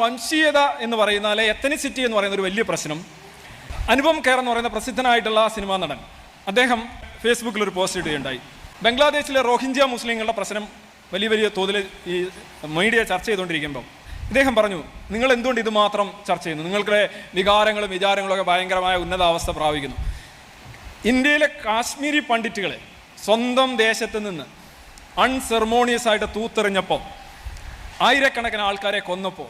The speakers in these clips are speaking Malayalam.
വംശീയത എന്ന് പറയുന്ന അല്ലെ എത്തനിസിറ്റി എന്ന് പറയുന്ന ഒരു വലിയ പ്രശ്നം. അനുപം ഖേർ എന്ന് പറയുന്ന പ്രസിദ്ധനായിട്ടുള്ള സിനിമാ നടൻ. അദ്ദേഹം ഫേസ്ബുക്കിൽ ഒരു പോസ്റ്റ് ഇടുകയുണ്ടായി. ബംഗ്ലാദേശിലെ റോഹിംഗ്യ മുസ്ലിങ്ങളുടെ പ്രശ്നം വലിയ വലിയ തോതിൽ ഈ മീഡിയ ചർച്ച ചെയ്തുകൊണ്ടിരിക്കുമ്പോൾ ഇദ്ദേഹം പറഞ്ഞു നിങ്ങൾ എന്തുകൊണ്ട് ഇത് മാത്രം ചർച്ച ചെയ്യുന്നു? നിങ്ങളുടെ വികാരങ്ങളും വിചാരങ്ങളും ഒക്കെ ഭയങ്കരമായ ഉന്നതാവസ്ഥ പ്രാപിക്കുന്നു. ഇന്ത്യയിലെ കാശ്മീരി പണ്ഡിറ്റുകളെ സ്വന്തം ദേശത്ത് നിന്ന് അൺസെർമോണിയസ് ആയിട്ട് തൂത്തെറിഞ്ഞപ്പോൾ ആയിരക്കണക്കിന് ആൾക്കാരെ കൊന്നപ്പോൾ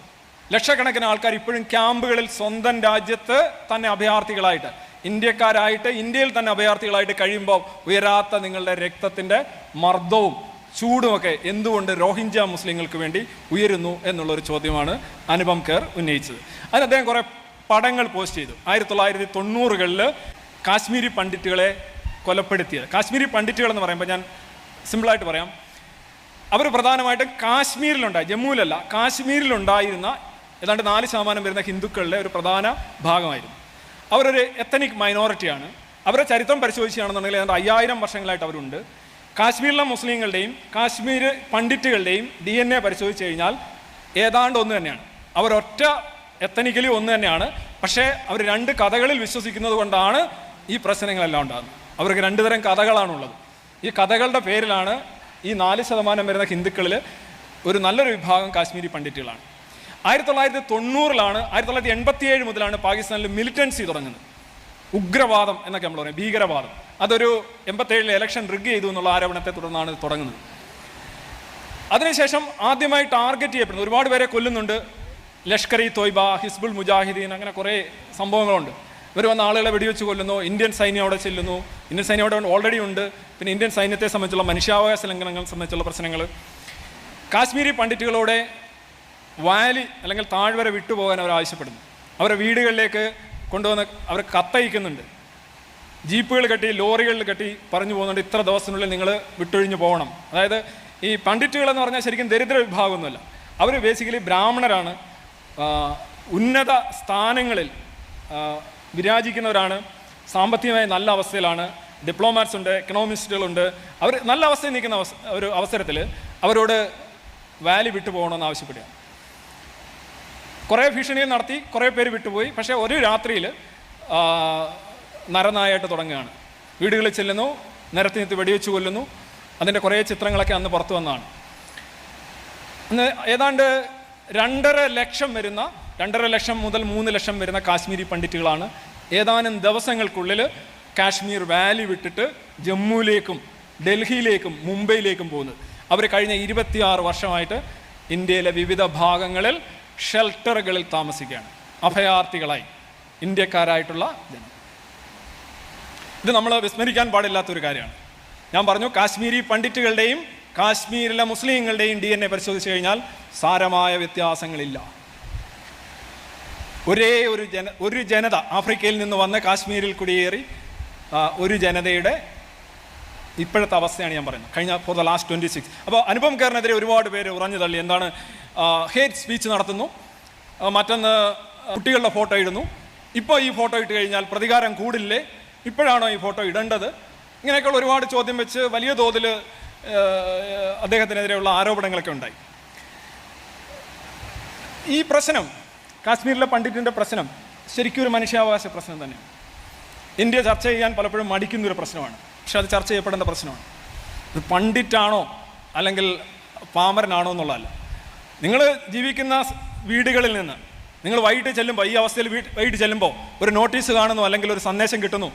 ലക്ഷക്കണക്കിന് ആൾക്കാർ ഇപ്പോഴും ക്യാമ്പുകളിൽ സ്വന്തം രാജ്യത്ത് തന്നെ അഭയാർത്ഥികളായിട്ട് ഇന്ത്യക്കാരായിട്ട് ഇന്ത്യയിൽ തന്നെ അഭയാർത്ഥികളായിട്ട് കഴിയുമ്പോൾ ഉയരാത്ത നിങ്ങളുടെ രക്തത്തിന്റെ മർദ്ദവും ചൂടുമൊക്കെ എന്തുകൊണ്ട് റോഹിംഗ്യ മുസ്ലിങ്ങൾക്ക് വേണ്ടി ഉയരുന്നു എന്നുള്ളൊരു ചോദ്യമാണ് അനുപം ഖേർ ഉന്നയിച്ചത്. അതിന് അദ്ദേഹം കുറേ പടങ്ങൾ പോസ്റ്റ് ചെയ്തു. ആയിരത്തി തൊള്ളായിരത്തി തൊണ്ണൂറുകളിൽ കാശ്മീരി പണ്ഡിറ്റുകളെ കൊലപ്പെടുത്തിയത്. കാശ്മീരി പണ്ഡിറ്റുകൾ എന്ന് പറയുമ്പോൾ ഞാൻ സിമ്പിളായിട്ട് പറയാം. അവർ പ്രധാനമായിട്ടും കാശ്മീരിലുണ്ടായി ജമ്മുവിലല്ല കാശ്മീരിലുണ്ടായിരുന്ന ഏതാണ്ട് നാല് ശതമാനം വരുന്ന ഹിന്ദുക്കളുടെ ഒരു പ്രധാന ഭാഗമായിരുന്നു. അവരൊരു എത്തനിക് മൈനോറിറ്റിയാണ് അവരുടെ ചരിത്രം പരിശോധിക്കുകയാണെന്നുണ്ടെങ്കിൽ ഏതാണ്ട് അയ്യായിരം വർഷങ്ങളായിട്ട് അവരുണ്ട്. കാശ്മീരിലെ മുസ്ലിങ്ങളുടെയും കാശ്മീർ പണ്ഡിറ്റുകളുടെയും ഡി എൻ എ പരിശോധിച്ച് കഴിഞ്ഞാൽ ഏതാണ്ട് ഒന്ന് തന്നെയാണ്. അവരൊറ്റ എത്തനിക്കലി ഒന്ന് തന്നെയാണ്. പക്ഷേ അവർ രണ്ട് കഥകളിൽ വിശ്വസിക്കുന്നത് കൊണ്ടാണ് ഈ പ്രശ്നങ്ങളെല്ലാം ഉണ്ടാകുന്നത്. അവർക്ക് രണ്ട് തരം കഥകളാണുള്ളത്. ഈ കഥകളുടെ പേരിലാണ് ഈ നാല് ശതമാനം വരുന്ന ഹിന്ദുക്കളിൽ ഒരു നല്ലൊരു വിഭാഗം കാശ്മീരി പണ്ഡിറ്റുകളാണ്. ആയിരത്തി തൊള്ളായിരത്തി തൊണ്ണൂറിലാണ് ആയിരത്തി തൊള്ളായിരത്തി എൺപത്തി ഏഴ് മുതലാണ് പാകിസ്ഥാനിൽ മിലിറ്റൻസി തുടങ്ങുന്നത്. ഉഗ്രവാദം എന്നൊക്കെ നമ്മൾ പറയും ഭീകരവാദം. അതൊരു എൺപത്തേഴിലെ ഇലക്ഷൻ റിഗ് ചെയ്തു എന്നുള്ള ആരോപണത്തെ തുടർന്നാണ് തുടങ്ങുന്നത്. അതിനുശേഷം ആദ്യമായി ടാർഗറ്റ് ചെയ്യപ്പെടുന്നു ഒരുപാട് പേരെ കൊല്ലുന്നുണ്ട്. ലഷ്കർ ഇ തോയ്ബ ഹിസ്ബുൾ മുജാഹിദീൻ അങ്ങനെ കുറേ സംഭവങ്ങളുണ്ട്. ഇവർ വന്ന ആളുകളെ വെടിവെച്ച് കൊല്ലുന്നു ഇന്ത്യൻ സൈന്യം അവിടെ ചെല്ലുന്നു. ഇന്ത്യൻ സൈന്യം അവിടെ ഓൾറെഡി ഉണ്ട്. പിന്നെ ഇന്ത്യൻ സൈന്യത്തെ സംബന്ധിച്ചുള്ള മനുഷ്യാവകാശ ലംഘനങ്ങൾ സംബന്ധിച്ചുള്ള പ്രശ്നങ്ങൾ. കാശ്മീരി പണ്ഡിറ്റുകളോടെ വാലി അല്ലെങ്കിൽ താഴ്വര വിട്ടുപോകാൻ അവർ ആവശ്യപ്പെടുന്നു. അവരുടെ വീടുകളിലേക്ക് കൊണ്ടുവന്ന് അവർ കത്തയക്കുന്നുണ്ട്. ജീപ്പുകൾ കെട്ടി ലോറികളിൽ കെട്ടി പറഞ്ഞു പോകുന്നുണ്ട് ഇത്ര ദിവസത്തിനുള്ളിൽ നിങ്ങൾ വിട്ടൊഴിഞ്ഞു പോകണം. അതായത് ഈ പണ്ഡിറ്റുകൾ എന്ന് പറഞ്ഞാൽ ശരിക്കും ദരിദ്ര വിഭാഗമൊന്നുമല്ല. അവർ ബേസിക്കലി ബ്രാഹ്മണരാണ്. ഉന്നത സ്ഥാനങ്ങളിൽ വിരാജിക്കുന്നവരാണ്. സാമ്പത്തികമായി നല്ല അവസ്ഥയിലാണ്. ഡിപ്ലോമാറ്റ്സ് ഉണ്ട് എക്കണോമിസ്റ്റുകളുണ്ട് അവർ നല്ല അവസ്ഥയിൽ നിൽക്കുന്ന ഒരു അവസരത്തിൽ അവരോട് വാലി വിട്ടു പോകണമെന്ന് ആവശ്യപ്പെടുക കുറേ ഭീഷണികൾ നടത്തി കുറേ പേര് വിട്ടുപോയി. പക്ഷേ ഒരു രാത്രിയിൽ നരനായായിട്ട് തുടങ്ങുകയാണ്. വീടുകളിൽ ചെല്ലുന്നു നിരത്തി വെടിവെച്ച് കൊല്ലുന്നു. അതിന്റെ കുറേ ചിത്രങ്ങളൊക്കെ അന്ന് പുറത്തു വന്നതാണ്. അന്ന് ഏതാണ്ട് രണ്ടര ലക്ഷം വരുന്ന രണ്ടര ലക്ഷം മുതൽ മൂന്ന് ലക്ഷം വരുന്ന കാശ്മീരി പണ്ഡിറ്റുകളാണ് ഏതാനും ദിവസങ്ങൾക്കുള്ളിൽ കാശ്മീർ വാലി വിട്ടിട്ട് ജമ്മുവിലേക്കും ഡൽഹിയിലേക്കും മുംബൈയിലേക്കും പോകുന്നത്. അവർ കഴിഞ്ഞ ഇരുപത്തിയാറ് വർഷമായിട്ട് ഇന്ത്യയിലെ വിവിധ ഭാഗങ്ങളിൽ ഷെൽട്ടറുകളിൽ താമസിക്കുകയാണ്. അഭയാർത്ഥികളായി. ഇന്ത്യക്കാരായിട്ടുള്ള ജനം. ഇത് നമ്മൾ വിസ്മരിക്കാൻ പാടില്ലാത്തൊരു കാര്യമാണ്. ഞാൻ പറഞ്ഞു കാശ്മീരി പണ്ഡിറ്റുകളുടെയും കാശ്മീരിലെ മുസ്ലിങ്ങളുടെയും ഡി എൻ എ പരിശോധിച്ച് കഴിഞ്ഞാൽ സാരമായ വ്യത്യാസങ്ങളില്ല. ഒരേ ഒരു ജന ഒരു ജനത ആഫ്രിക്കയിൽ നിന്ന് വന്ന് കാശ്മീരിൽ കുടിയേറി ഒരു ജനതയുടെ ഇപ്പോഴത്തെ അവസ്ഥയാണ് ഞാൻ പറയുന്നത്. കഴിഞ്ഞ for the last twenty six അപ്പോൾ അനുപം കയറിനെതിരെ ഒരുപാട് പേര് ഉറഞ്ഞു തള്ളി. എന്താണ് ഹേറ്റ് സ്പീച്ച് നടത്തുന്നു. മറ്റൊന്ന് കുട്ടികളുടെ ഫോട്ടോ ഇടുന്നു. ഇപ്പോൾ ഈ ഫോട്ടോ ഇട്ട് കഴിഞ്ഞാൽ പ്രതികാരം കൂടില്ലേ? ഇപ്പോഴാണോ ഈ ഫോട്ടോ ഇടേണ്ടത്? ഇങ്ങനെയൊക്കെയുള്ള ഒരുപാട് ചോദ്യം വെച്ച് വലിയ തോതിൽ അദ്ദേഹത്തിനെതിരെയുള്ള ആരോപണങ്ങളൊക്കെ ഉണ്ടായി. ഈ പ്രശ്നം കാശ്മീരിലെ പണ്ഡിറ്റിന്റെ പ്രശ്നം ശരിക്കും ഒരു മനുഷ്യാവകാശ പ്രശ്നം തന്നെയാണ്. ഇന്ത്യ ചർച്ച ചെയ്യാൻ പലപ്പോഴും മടിക്കുന്നൊരു പ്രശ്നമാണ്. പക്ഷെ അത് ചർച്ച ചെയ്യപ്പെടേണ്ട പ്രശ്നമാണ്. ഇത് പണ്ഡിറ്റാണോ അല്ലെങ്കിൽ പാമരനാണോ എന്നുള്ളതല്ല. നിങ്ങൾ ജീവിക്കുന്ന വീടുകളിൽ നിന്ന് നിങ്ങൾ വൈകിട്ട് ചെല്ലുമ്പോൾ ഈ അവസ്ഥയിൽ വൈകിട്ട് ചെല്ലുമ്പോൾ ഒരു നോട്ടീസ് കാണുന്നു അല്ലെങ്കിൽ ഒരു സന്ദേശം കിട്ടുന്നു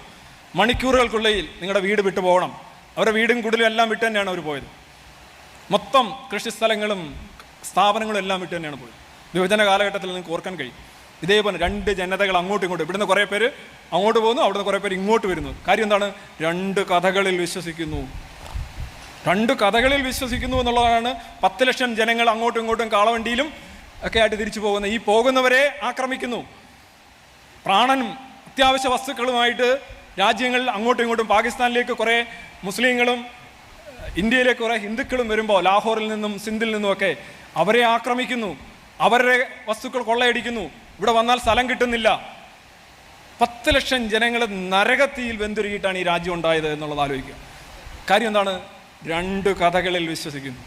മണിക്കൂറുകൾക്കുള്ളിൽ നിങ്ങളുടെ വീട് വിട്ടു പോകണം. അവരുടെ വീടും കുടിലും എല്ലാം വിട്ട് തന്നെയാണ് അവർ പോയത്. മൊത്തം കൃഷിസ്ഥലങ്ങളും സ്ഥാപനങ്ങളും എല്ലാം വിട്ട് തന്നെയാണ് പോയത്. വിഭജന കാലഘട്ടത്തിൽ നിങ്ങൾക്ക് ഓർക്കാൻ കഴിയും. ഇതേപോലെ രണ്ട് ജനതകൾ അങ്ങോട്ടും ഇങ്ങോട്ടും. ഇവിടുന്ന് കുറേ പേര് അങ്ങോട്ട് പോകുന്നു അവിടുന്ന് കുറേ പേര് ഇങ്ങോട്ട് വരുന്നു. കാര്യം എന്താണ്? രണ്ട് കഥകളിൽ വിശ്വസിക്കുന്നു. രണ്ട് കഥകളിൽ വിശ്വസിക്കുന്നു എന്നുള്ളതാണ് പത്ത് ലക്ഷം ജനങ്ങൾ അങ്ങോട്ടും ഇങ്ങോട്ടും കാളവണ്ടിയിലും ഒക്കെ ആയിട്ട് തിരിച്ചു പോകുന്ന ഈ പോകുന്നവരെ ആക്രമിക്കുന്നു. പ്രാണനും അത്യാവശ്യ വസ്തുക്കളുമായിട്ട് രാജ്യങ്ങൾ അങ്ങോട്ടും ഇങ്ങോട്ടും പാകിസ്ഥാനിലേക്ക് കുറേ മുസ്ലിങ്ങളും ഇന്ത്യയിലേക്ക് കുറേ ഹിന്ദുക്കളും വരുമ്പോൾ ലാഹോറിൽ നിന്നും സിന്ധിൽ നിന്നുമൊക്കെ അവരെ ആക്രമിക്കുന്നു. അവരുടെ വസ്തുക്കൾ കൊള്ളയടിക്കുന്നു. ഇവിടെ വന്നാൽ സ്ഥലം കിട്ടുന്നില്ല. പത്ത് ലക്ഷം ജനങ്ങൾ നരകത്തിയിൽ വെന്തുരുകിയിട്ടാണ് ഈ രാജ്യം ഉണ്ടായത് എന്നുള്ളത് ആലോചിക്കുക. കാര്യം എന്താണ്? രണ്ട് കഥകളിൽ വിശ്വസിക്കുന്നു.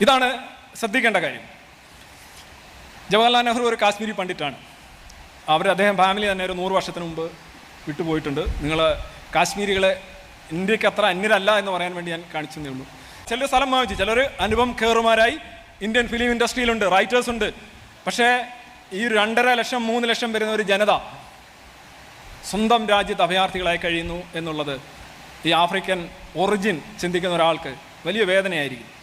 ഇതാണ് ശ്രദ്ധിക്കേണ്ട കാര്യം. ജവഹർലാൽ നെഹ്റു ഒരു കാശ്മീരി പണ്ഡിറ്റാണ്. അവർ അദ്ദേഹം ഫാമിലി തന്നെ ഒരു നൂറ് വർഷത്തിന് മുമ്പ് വിട്ടുപോയിട്ടുണ്ട്. നിങ്ങൾ കാശ്മീരികളെ ഇന്ത്യയ്ക്ക് അത്ര അന്യരല്ല എന്ന് പറയാൻ വേണ്ടി ഞാൻ കാണിച്ചു ഉള്ളൂ ചിലർ സ്ഥലം വാങ്ങിച്ചു. ചിലർ അനുപം കേറുമാരായി ഇന്ത്യൻ ഫിലിം ഇൻഡസ്ട്രിയിലുണ്ട് റൈറ്റേഴ്സ് ഉണ്ട്. പക്ഷേ ഈ ഒരു രണ്ടര ലക്ഷം മൂന്ന് ലക്ഷം വരുന്ന ഒരു ജനത സ്വന്തം രാജ്യത്ത് അഭയാർത്ഥികളായി കഴിയുന്നു എന്നുള്ളത് ഈ ആഫ്രിക്കൻ ഒറിജിൻ ചിന്തിക്കുന്ന ഒരാൾക്ക് വലിയ വേദനയായിരിക്കും.